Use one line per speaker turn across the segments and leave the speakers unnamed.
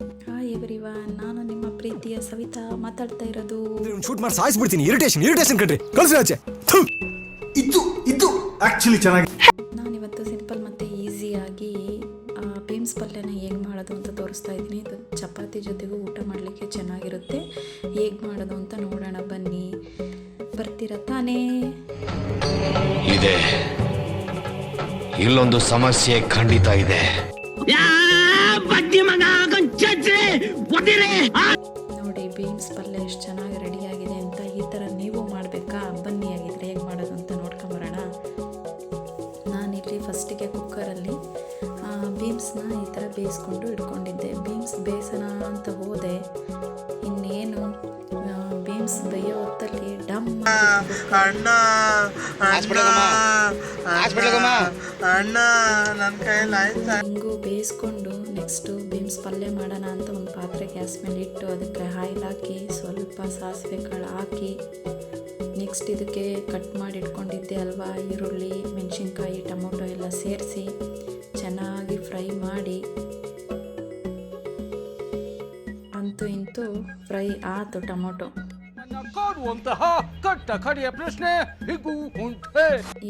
Hi everyone ನಾನು ನಿಮ್ಮ ಪ್ರೀತಿಯ ಸವಿತಾ ಮಾತಾಡ್ತಾ ಇರೋದು.
ಶೂಟ್ ಮಾಡಿ ಸಾಯಿಸ್ಬಿಡ್ತೀನಿ ಇರಿಟೇಷನ್ ಇರಿಟೇಷನ್ ಕಣ್ರಿ. ಕಳ್ಸಿ ಆಚೆ. ಇದ್ದು
ಇದು ಇದು ಆಕ್ಚುಲಿ ಚೆನ್ನಾಗಿ
ನಾನಿವತ್ತು ಸಿಂಪಲ್ ಮತ್ತು ಈಸಿಯಾಗಿ ಬೀನ್ಸ್ ಪಲ್ಯನ ಹೇಗೆ ಮಾಡೋದು ಅಂತ ತೋರಿಸ್ತಾ ಇದ್ದೀನಿ. ಇದು ಚಪಾತಿ ಜೊತೆಗೂ ಊಟ ಮಾಡಲಿಕ್ಕೆ ಚೆನ್ನಾಗಿರುತ್ತೆ. ಹೇಗೆ ಮಾಡೋದು ಅಂತ ನೋಡೋಣ. ಬನ್ನಿ. ಬರ್ತೀರಾ ತಾನೇ?
ಇದೆ. ಇಲ್ಲೊಂದು ಸಮಸ್ಯೆ ಖಂಡಿತ ಇದೆ.
ನೋಡಿ, ಬೀನ್ಸ್ ಪಲ್ಯ ಎಷ್ಟು ಚೆನ್ನಾಗಿ ಆಗಿದೆ ಅಂತ ಈ ಥರ ನೀವು ಮಾಡಬೇಕಾ? ಬನ್ನಿ ಆಗಿದ್ರೆ ಹೇಗೆ ಮಾಡೋದು ಅಂತ ನೋಡ್ಕೊಂಬರೋಣ ನಾನಿಲ್ಲಿ ಫಸ್ಟಿಗೆ ಕುಕ್ಕರಲ್ಲಿ ಬೀನ್ಸ್ನ ಈ ಥರ ಬೇಯಿಸ್ಕೊಂಡು ಇಟ್ಕೊಂಡಿದ್ದೆ. ಬೀನ್ಸ್ ಬೇಯಿಸೋಣ ಅಂತ ಹೋದೆ. ಬೀನ್ಸ್ ಬೇಯೋ ಹೊತ್ತಲ್ಲಿ ಡಮ್
ಅಣ್ಣ ಅಣ್ಣ ಅಣ್ಣ ನನ್ನ ಕೈಯಲ್ಲಿ ಆಯ್ತಾ?
ಹಿಂಗು ಬೇಯಿಸ್ಕೊಂಡು ನೆಕ್ಸ್ಟು ಬೀನ್ಸ್ ಪಲ್ಯ ಮಾಡೋಣ ಅಂತ ಒಂದು ಪಾತ್ರೆ ಗ್ಯಾಸ್ ಮೇಲೆ ಇಟ್ಟು ಅದಕ್ಕೆ ಆಯಿಲ್ ಹಾಕಿ ಸ್ವಲ್ಪ ಸಾಸಿವೆ ಕಾಳು ಹಾಕಿ ನೆಕ್ಸ್ಟ್ ಇದಕ್ಕೆ ಕಟ್ ಮಾಡಿ ಇಟ್ಕೊಂಡಿದ್ದೆ ಅಲ್ವಾ? ಈರುಳ್ಳಿ ಮೆಣಸಿನ್ಕಾಯಿ ಟೊಮೊಟೊ ಎಲ್ಲ ಸೇರಿಸಿ ಚೆನ್ನಾಗಿ ಫ್ರೈ ಮಾಡಿ. ಅಂತೂ ಇಂತೂ ಫ್ರೈ ಆತು ಟೊಮೊಟೊ.
ಕಾಡುವಂತಹ ಕಟ್ಟ ಕಡೆಯ ಪ್ರಶ್ನೆ ಹೀಗೂ ಉಂಟೆ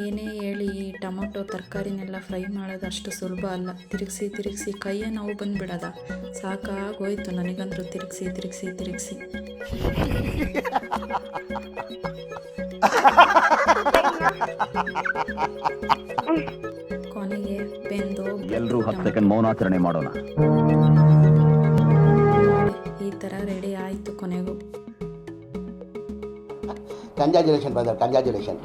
ಏನೇ ಹೇಳಿ ಈ ಟೊಮೊಟೊ ತರಕಾರಿನೆಲ್ಲ ಫ್ರೈ ಮಾಡೋದು ಅಷ್ಟು ಸುಲಭ ಅಲ್ಲ. ತಿರುಗಿಸಿ ತಿರುಗಿಸಿ ಕೈಯೇ ನೋವು ಬಂದ್ಬಿಡದ. ಸಾಕಾಗೋಯ್ತು ನನಗಂತೂ ತಿರುಗಿಸಿ ತಿರುಗಿಸಿ ತಿರುಗಿಸಿ. ಕೊನೆಗೆ ಬೆಂದು
ಎಲ್ಲರೂ ಹತ್ತು ಸೆಕೆಂಡ್ ಮೌನಾಚರಣೆ ಮಾಡೋಣ.
ಈ ಥರ ರೆಡಿ ಆಯಿತು ಕೊನೆಗೂ.
ಕಂಗ್ರ್ಯಾಚುಲೇಷನ್ ಬ್ರದರ್ ಕಂಜಾಜುಲೇಷನ್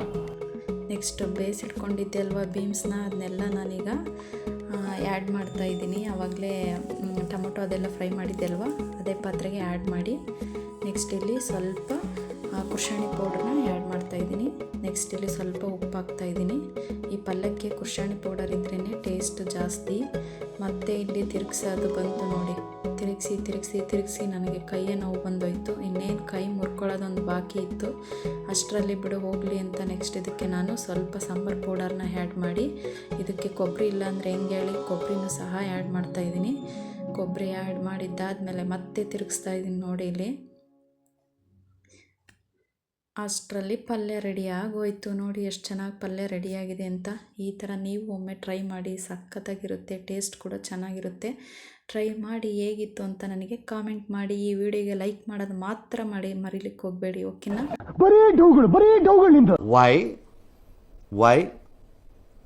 ನೆಕ್ಸ್ಟ್ ಬೇಯಿಸಿಟ್ಕೊಂಡಿದ್ದೆ ಅಲ್ವಾ ಬೀಮ್ಸ್ನ ಅದನ್ನೆಲ್ಲ ನಾನೀಗ ಆ್ಯಡ್ ಮಾಡ್ತಾ ಇದ್ದೀನಿ. ಆವಾಗಲೇ ಟೊಮೊಟೊ ಅದೆಲ್ಲ ಫ್ರೈ ಮಾಡಿದ್ದೆ ಅಲ್ವಾ? ಅದೇ ಪಾತ್ರೆಗೆ ಆ್ಯಡ್ ಮಾಡಿ ನೆಕ್ಸ್ಟ್ ಇಲ್ಲಿ ಸ್ವಲ್ಪ ಕುರ್ಷಾಣಿ ಪೌಡ್ರನ್ನ ಆ್ಯಡ್ ಮಾಡ್ತಾ ಇದ್ದೀನಿ. ನೆಕ್ಸ್ಟ್ ಇಲ್ಲಿ ಸ್ವಲ್ಪ ಉಪ್ಪು ಹಾಕ್ತಾ ಇದ್ದೀನಿ. ಈ ಪಲ್ಲಕ್ಕಿ ಕುರ್ಷಾಣಿ ಪೌಡರ್ ಇದ್ರೇ ಟೇಸ್ಟ್ ಜಾಸ್ತಿ. ಮತ್ತು ಇಲ್ಲಿ ತಿರುಗಿಸೋದು ಬಂತು ನೋಡಿ. ತಿರುಗಿಸಿ ತಿರುಗಿಸಿ ತಿರುಗಿಸಿ ನನಗೆ ಕೈಯೇ ನೋವು ಬಂದೋಯ್ತು. ಇನ್ನೇನು ಕೈ ಮುರ್ಕೊಳ್ಳೋದೊಂದು ಬಾಕಿ ಇತ್ತು. ಅಷ್ಟರಲ್ಲಿ ಬಿಡು, ಹೋಗಲಿ ಅಂತ ನೆಕ್ಸ್ಟ್ ಇದಕ್ಕೆ ನಾನು ಸ್ವಲ್ಪ ಸಾಂಬಾರು ಪೌಡರ್ನ ಆ್ಯಡ್ ಮಾಡಿ. ಇದಕ್ಕೆ ಕೊಬ್ಬರಿ ಇಲ್ಲ ಅಂದರೆ ಹೆಂಗೆ ಹೇಳಿ? ಕೊಬ್ಬರಿನೂ ಸಹ ಆ್ಯಡ್ ಮಾಡ್ತಾ ಇದ್ದೀನಿ. ಕೊಬ್ಬರಿ ಆ್ಯಡ್ ಮಾಡಿದ್ದಾದಮೇಲೆ ಮತ್ತೆ ತಿರುಗಿಸ್ತಾ ಇದ್ದೀನಿ ನೋಡಿ ಇಲ್ಲಿ. ಅಷ್ಟರಲ್ಲಿ ಪಲ್ಯ ರೆಡಿ ಆಗೋಯ್ತು. ನೋಡಿ ಎಷ್ಟು ಚೆನ್ನಾಗಿ ಪಲ್ಯ ರೆಡಿಯಾಗಿದೆ ಅಂತ. ಈ ಥರ ನೀವು ಒಮ್ಮೆ ಟ್ರೈ ಮಾಡಿ ಸಖತ್ತಾಗಿರುತ್ತೆ ಟೇಸ್ಟ್ ಕೂಡ ಚೆನ್ನಾಗಿರುತ್ತೆ. ಟ್ರೈ ಮಾಡಿ ಹೇಗಿತ್ತು ಅಂತ ನನಗೆ ಕಾಮೆಂಟ್ ಮಾಡಿ. ಈ ವಿಡಿಯೋಗೆ ಲೈಕ್ ಮಾಡೋದು ಮಾತ್ರ ಮಾಡಿ ಮರಿಲಿಕ್ಕೆ ಹೋಗಬೇಡಿ ಓಕೆನಾ
why why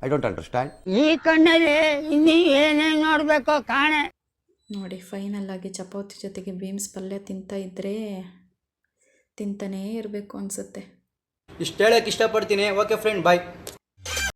I don't understand
ಈ ಕಣ್ಣಲ್ಲಿ ಇನ್ನೀ ಏನೇನು ನೋಡಬೇಕು ಕಾಣೆ.
ನೋಡಿ ಫೈನಲ್ ಆಗಿ ಚಪಾತಿ ಜೊತೆಗೆ ಬೀನ್ಸ್ ಪಲ್ಯ ತಿಂತ ಇದ್ದರೆ ತಿಂತಾನೇ ಇರಬೇಕು ಅನಿಸುತ್ತೆ.
ಇಷ್ಟು ಹೇಳಕ್ಕೆ ಇಷ್ಟಪಡ್ತೀನಿ. Okay friend bye